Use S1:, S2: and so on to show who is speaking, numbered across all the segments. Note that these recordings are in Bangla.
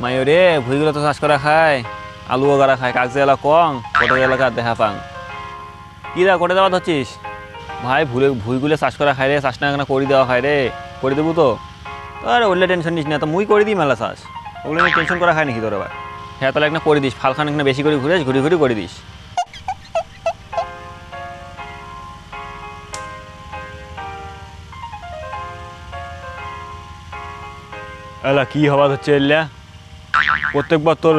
S1: মায়রে ভুইগুলো তো চাষ করা খায় আলু ওগারা খায় কাগজে এলা কং কোটে এলাকা দেখা পাং। কি রা কোটে দেওয়া ধরছিস? ভাই, ভুলে, ভুইগুলো চাষ করা খায় রে, চাষ না কেন করে দেওয়া খায় রে, করে দেবো তো। আরে ওগুলো টেনশন নিস না, তো মুই করে দিই মেলা চাষ। ওগুলো নিয়ে টেনশন করা খায় নাকি তোর আবার? হ্যাঁ তাহলে একটা করে দিস, ফালখান এখানে বেশি করে ঘুরে ঘুরে ঘুরে করে দিস। এলা কি হওয়া হচ্ছে এল্লা প্রত্যেকবার তোর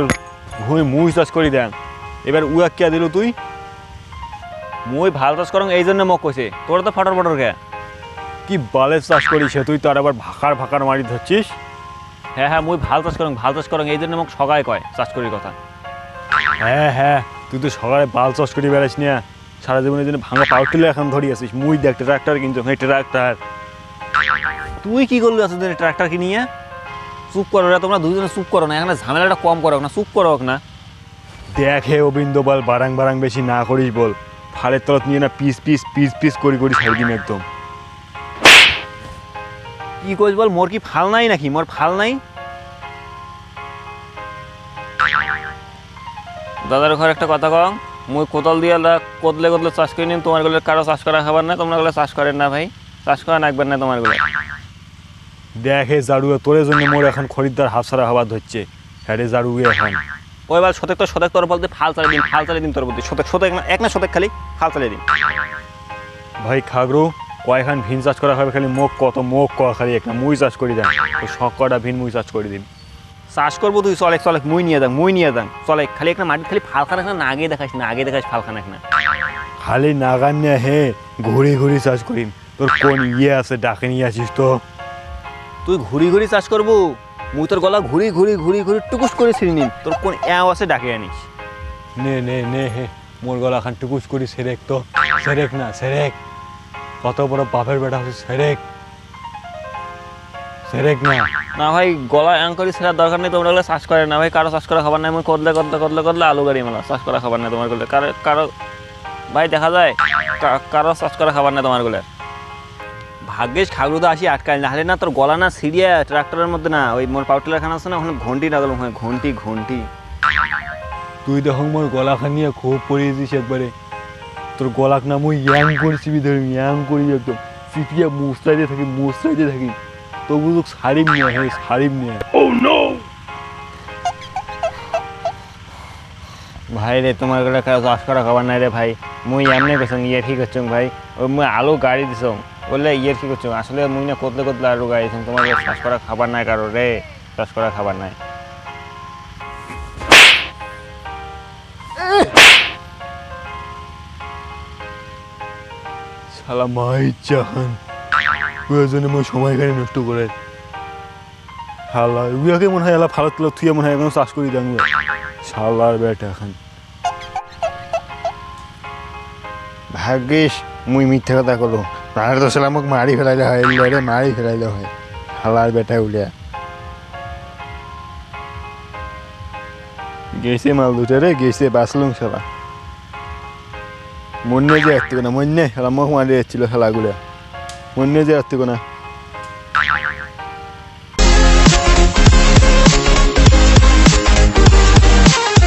S1: ভূমি মুই চাষ করি দেন। এবার উয়া কে দিল তুই? মুই ভালো চাষ করং এই জন্য মোক কইছে তোর তো ফটর ফটর কে। কি বালের চাষ করিস তুই? তার আবার ভাকার ভাকার মারি ধরছিস হ্যাঁ হ্যাঁ মুই ভালো চাষ করং ভালো চাষ করং এই জন্য মোক সগায় কয় চাষ করির কথা। হ্যাঁ হ্যাঁ তুই তো সকালে বাল চাষ করি বেড়াস নিয়া সারা জীবনের জন্য ভাঙা পাউট কিলো এখন ধরি আছিস। মুই দেখ ট্রাক্টর কিনছো হ্যাঁ ট্রাক্টর তুই কি করলি এতদিন ট্রাক্টর কিনিয়ে চুপ করো রে তোমরা দুজনে চুপ করো না এখানে ঝামেলাটা কম করো না চুপ করো না। দেখে অবিন্দ বল বারাং বারাং বেশি না করিস বল। ফালের তলত নিয়ে না পিস পিস পিস পিস করি করি ছাড়ি দিন একদম। কি করিস বল মোর কি ফাল নাই নাকি? মোর ফাল নাই? দাদার ঘর একটা কথা কম মুই কোদাল দিয়ে দা কদলে কদলে চাষ করে নিন তোমারগুলো কারও চাষ করা খাবার না তোমরা গুলো চাষ করেন না ভাই। চাষ করা নাকবেন না তোমারগুলো। দেখে জাড়ুয়া তোর জন্য মোর এখন খরিদ্দার হাফ সারা হওয়া ধরছে। হ্যাঁ রে জাড়ুয়ে এখন। ওই বার শতেক তো শতেক তোর বলতে ফাল চালিয়ে দিন ফাল চালিয়ে দিন তোর বলতে শতেক শতেক এক না শতেক খালি ফাল চালিয়ে দিন। ভাই খাগরু কয়খান ভিন চাষ করা হবে খালি মুখ কত মুখ ক খালি একটা মুই চাষ করি দেন। তো শখ কটা ভিন মুই চাষ করে দিন। চাষ করব তুই চলেক চলেক মুই নিয়ে যাক মুই নিয়ে যাক চলেক খালি একটা মাটি খালি ফালখানা খানা না আগে দেখাস না আগে দেখাস ফালখানা না খালি নাগান হে ঘুরি ঘুরি চাষ করিম। তোর কোন ইয়ে আছে ডাকে নিয়ে আসিস তো? তুই ঘুরি ঘুরি চাষ করব? মুই তোর গলা ঘুরি ঘুরি ঘুরি ঘুরি টুকুস করে ছিঁড়ি নিন তোর কোন আছে ডাকে আনিস? নে নে নে হে মোর গলা খান টুকুস করি সেরেক তো। সেরেক না সেরেক। কত বড় বাপের বেটা হচ্ছে সেরেক। সেরেক না। না ভাই গলা অ্যাং করি সেরার দরকার নেই তোমরা গুলো চাষ করে না ভাই। কারও চাষ করা খাবার নাই আমি কদলে কদলে কদলে কদলে আলু গাড়ি মেলা চাষ করা খাবার নাই তোমারগুলো। কারও কারও ভাই দেখা যায় কারও চাষ করা খাবার নাই তোমারগুলো। ভাগ্যেশ খাগরুদা আসি আটকাল না হলে না তোর গলা না সিরিয়া ট্রাক্টরের মধ্যে না ওই মোর পাউটিলা খানা আছে না ওখানে ঘন্টি লাগালো ওখানে ঘন্টি ঘন্টি। তুই দেখো মোর গলা খান নিয়ে খুব পড়িয়ে দিস একবারে। তোর গলাক না মুই ইয়াং করে চিবি ধরি ইয়াং করি একদম। চিপিয়া মুসলাইতে থাকি মুসলাইতে থাকি। তবু তোকে সারিম নিয়ে হ্যাঁ সারিম নিয়ে ও নো ভাই রে তোমার গলা কাজ চাষ করা খাবার নাই রে ভাই। মুই এমনি করছ ইয়ে ঠিক হচ্ছে ভাই। ওই মুই আলু গাড়ি দিছ। বললে ইয়ে ঠিক হচ্ছে আসলে মুই না কতলে কতলে আলু গাড়ি দিছ তোমার চাষ করা খাবার নাই কারও রে চাষ করা খাবার নাই। শালা মাই চাহান প্রয়োজনে মই সময় গাড়ি নষ্ট করে। শালা উয়াকে মনে হয় এলা ভালো তুলো তুই মনে হয় এখন চাষ করি দেন শালার বেটা এখন।
S2: ভাগ্যিস মুই মিথ্যা কথা কলো তাহলে তো সালা মোক মারি ফেলাইলে হয় লড়ে মারি ফেলাইলে হয়। হালার বেটা উলিয়া
S1: গেছে মাল দুটো রে গেছে বাঁচলুম শালা
S2: মন্যে যে আসতে না মন্যে, খেলা মোক মারি যাচ্ছিল খেলাগুলো মন্যে যে আসতে না